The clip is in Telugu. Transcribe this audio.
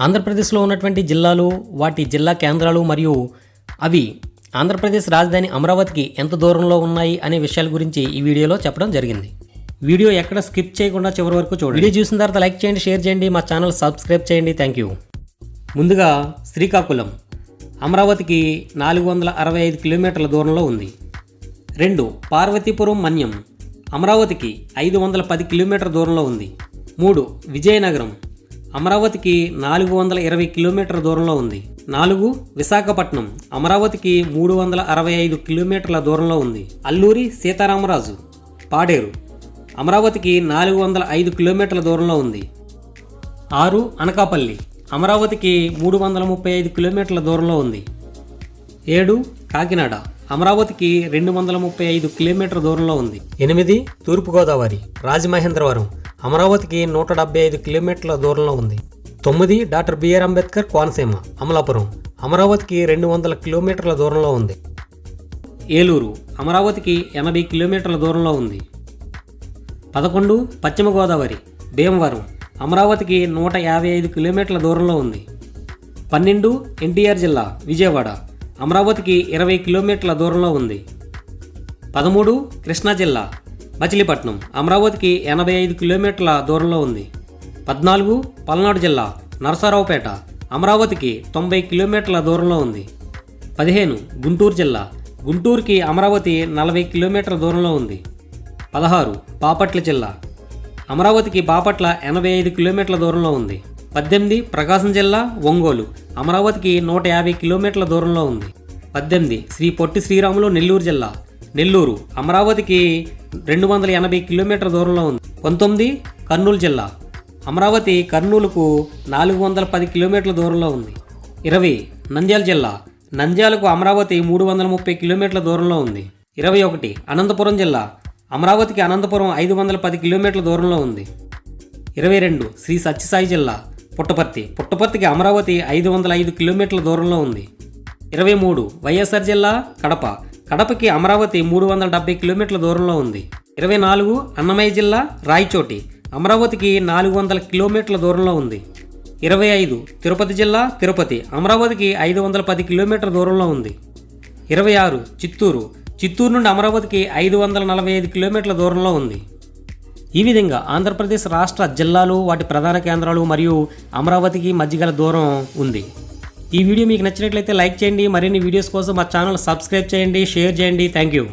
ఆంధ్రప్రదేశ్లో ఉన్నటువంటి జిల్లాలు వాటి జిల్లా కేంద్రాలు మరియు అవి ఆంధ్రప్రదేశ్ రాజధాని అమరావతికి ఎంత దూరంలో ఉన్నాయి అనే విషయాల గురించి ఈ వీడియోలో చెప్పడం జరిగింది. వీడియో ఎక్కడ స్కిప్ చేయకుండా చివరి వరకు చూడండి. వీడియో చూసిన తర్వాత లైక్ చేయండి షేర్ చేయండి మా ఛానల్ సబ్స్క్రైబ్ చేయండి. Thank you. ముందుగా శ్రీకాకుళం. అమరావతికి నాలుగు వందల అరవై ఐదు కిలోమీటర్ల దూరంలో ఉంది. రెండు పార్వతీపురం మన్యం. అమరావతికి ఐదు వందల పది కిలోమీటర్ల దూరంలో ఉంది. మూడు విజయనగరం. అమరావతికి నాలుగు వందల ఇరవై కిలోమీటర్ల దూరంలో ఉంది. నాలుగు విశాఖపట్నం అమరావతికి మూడు వందల అరవై ఐదు కిలోమీటర్ల దూరంలో ఉంది. అల్లూరి సీతారామరాజు పాడేరు అమరావతికి నాలుగు వందల ఐదు కిలోమీటర్ల దూరంలో ఉంది. ఆరు అనకాపల్లి అమరావతికి మూడు వందల ముప్పై ఐదు కిలోమీటర్ల దూరంలో ఉంది. ఏడు కాకినాడ అమరావతికి రెండు వందల ముప్పై ఐదు కిలోమీటర్ల దూరంలో ఉంది. ఎనిమిది తూర్పుగోదావరి రాజమహేంద్రవరం అమరావతికి నూట డెబ్బై ఐదు కిలోమీటర్ల దూరంలో ఉంది. తొమ్మిది doctor B R Ambedkar Konaseema Amalapuram. అమరావతికి రెండు వందల కిలోమీటర్ల దూరంలో ఉంది. ఏలూరు అమరావతికి ఎనభై కిలోమీటర్ల దూరంలో ఉంది. పదకొండు పశ్చిమ గోదావరి భీమవరం అమరావతికి నూట యాభై ఐదు కిలోమీటర్ల దూరంలో ఉంది. పన్నెండు ఎన్టీఆర్ జిల్లా విజయవాడ అమరావతికి ఇరవై కిలోమీటర్ల దూరంలో ఉంది. పదమూడు కృష్ణా జిల్లా మచిలీపట్నం అమరావతికి ఎనభై ఐదు కిలోమీటర్ల దూరంలో ఉంది. పద్నాలుగు పల్నాడు జిల్లా నరసరావుపేట అమరావతికి తొంభై కిలోమీటర్ల దూరంలో ఉంది. పదిహేను గుంటూరు జిల్లా గుంటూరుకి అమరావతి నలభై కిలోమీటర్ల దూరంలో ఉంది. పదహారు బాపట్ల జిల్లా అమరావతికి బాపట్ల ఎనభై ఐదు కిలోమీటర్ల దూరంలో ఉంది. పద్దెనిమిది ప్రకాశం జిల్లా ఒంగోలు అమరావతికి నూట యాభై కిలోమీటర్ల దూరంలో ఉంది. పద్దెనిమిది శ్రీ పొట్టి శ్రీరాములు నెల్లూరు జిల్లా నెల్లూరు అమరావతికి రెండు వందల ఎనభై కిలోమీటర్ల దూరంలో ఉంది. పంతొమ్మిది కర్నూలు జిల్లా. అమరావతి కర్నూలుకు నాలుగు వందల పది కిలోమీటర్ల దూరంలో ఉంది. ఇరవై నంద్యాల జిల్లా. నంద్యాలకు అమరావతి మూడు వందల ముప్పై కిలోమీటర్ల దూరంలో ఉంది. ఇరవై ఒకటి అనంతపురం జిల్లా. అమరావతికి అనంతపురం ఐదు వందల పది కిలోమీటర్ల దూరంలో ఉంది. ఇరవై రెండు శ్రీ సత్యసాయి జిల్లా. పుట్టపర్తి. పుట్టపర్తికి అమరావతి ఐదు వందల ఐదు కిలోమీటర్ల దూరంలో ఉంది. ఇరవై మూడు వైఎస్ఆర్ జిల్లా కడప. కడపకి అమరావతి మూడు వందల డెబ్బై కిలోమీటర్ల దూరంలో ఉంది. ఇరవై నాలుగు అన్నమయ్య జిల్లా రాయచోటి అమరావతికి నాలుగు వందల కిలోమీటర్ల దూరంలో ఉంది. ఇరవై ఐదు తిరుపతి జిల్లా తిరుపతి అమరావతికి ఐదు వందల పది కిలోమీటర్ల దూరంలో ఉంది. ఇరవై ఆరు చిత్తూరు చిత్తూరు నుండి అమరావతికి ఐదు వందల నలభై ఐదు కిలోమీటర్ల దూరంలో ఉంది. ఈ విధంగా ఆంధ్రప్రదేశ్ రాష్ట్ర జిల్లాలు వాటి ప్రధాన కేంద్రాలు మరియు అమరావతికి మధ్య గల దూరం ఉంది. ఈ వీడియో మీకు నచ్చినట్లయితే లైక్ చేయండి మరిన్ని వీడియోస్ కోసం మా ఛానల్ సబ్స్క్రైబ్ చేయండి షేర్ చేయండి. Thank you